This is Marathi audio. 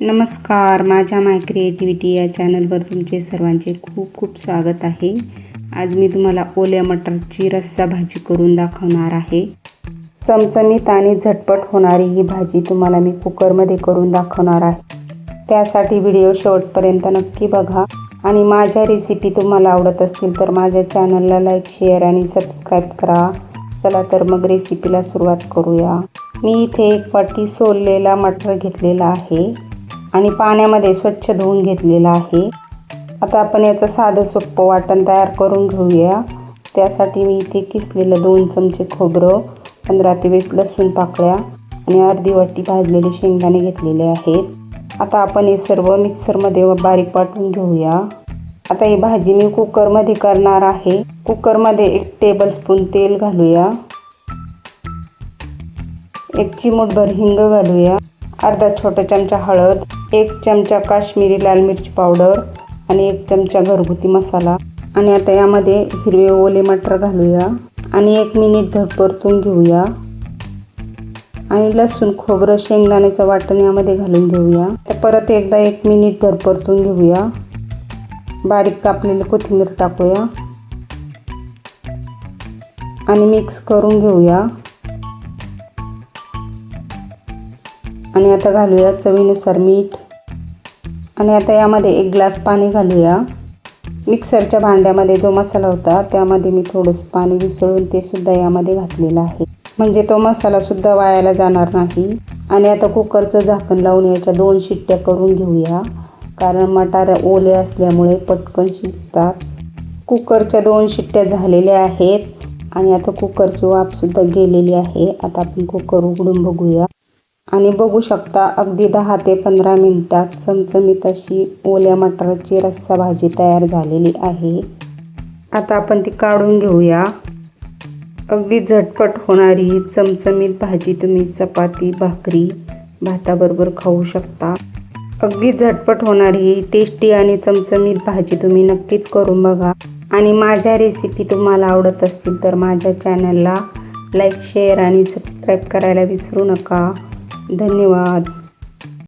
नमस्कार माझ्या माय क्रिएटिव्हिटी या चॅनलवर तुमचे सर्वांचे खूप खूप स्वागत आहे. आज मी तुम्हाला ओल्या मटरची रस्सा भाजी करून दाखवणार आहे. चमचमीत आणि झटपट होणारी ही भाजी तुम्हाला मी कुकरमध्ये करून दाखवणार आहे. त्यासाठी व्हिडिओ शेवटपर्यंत नक्की बघा आणि माझ्या रेसिपी तुम्हाला आवडत असतील तर माझ्या चॅनलला लाईक शेअर आणि सबस्क्राईब करा. चला तर मग रेसिपीला सुरुवात करूया. मी इथे एक वाटी सोललेला मटर घेतलेला आहे. आणि पाण्यामध्ये स्वच्छ धुवून घेतलेला आहे. आता आपण याचं साधं सोपं वाटण तयार करून घेऊया. त्यासाठी मी इथे किसलेलं दोन चमचे खोबरं पंधरा ते वीस लसूण पाकळ्या आणि अर्धी वाटी भाजलेले शेंगदाणे घेतलेले आहेत. आता आपण हे सर्व मिक्सरमध्ये बारीक वाटून घेऊया. आता ही भाजी मी कुकरमध्ये करणार आहे. कुकरमध्ये एक टेबलस्पून तेल घालूया. एक चिमूटभर हिंग घालूया. अर्धा छोटा चमचा हळद. एक चमचा काश्मीरी लाल मिरची पावडर आणि एक चमचा घरगुती मसाला. आणि आता यामध्ये हिरवे ओले मटर घालूया आणि एक मिनिट परतून घेऊया. आणि लसूण खोबरं शेंगदाण्याचं वाटण यामध्ये घालून घेऊया. तर परत एकदा एक मिनिट भर परतून घेऊया. बारीक कापलेली कोथिंबीर टाकूया. आणि मिक्स करून घेऊया. आणि आता घालूया चवीनुसार मीठ. आणि आता यामध्ये एक ग्लास पाणी घालूया. मिक्सरच्या भांड्यामध्ये जो मसाला होता त्यामध्ये मी थोडंसं पाणी विसळून ते सुद्धा यामध्ये घातलेलं आहे. म्हणजे तो मसालासुद्धा वायाला जाणार नाही. आणि आता कुकरचं झाकण लावून याच्या दोन शिट्ट्या करून घेऊया. कारण मटार ओले असल्यामुळे पटकन शिजतात. कुकरच्या दोन शिट्ट्या झालेल्या आहेत. आणि आता कुकरची वाफसुद्धा गेलेली आहे. आता आपण कुकर उघडून बघूया. आणि बघू शकता अगदी दहा ते पंधरा मिनटात चमचमीत अशी ओल्या मटाराची रस्सा भाजी तयार झालेली आहे. आता आपण ती काढून घेऊया. अगदी झटपट होणारी चमचमीत भाजी तुम्ही चपाती भाकरी भाताबरोबर खाऊ शकता. अगदी झटपट होणारी टेस्टी आणि चमचमीत भाजी तुम्ही नक्कीच करून बघा. आणि माझ्या रेसिपी तुम्हाला आवडत असतील तर माझ्या चॅनलला लाईक शेअर आणि सबस्क्राईब करायला विसरू नका. धन्यवाद.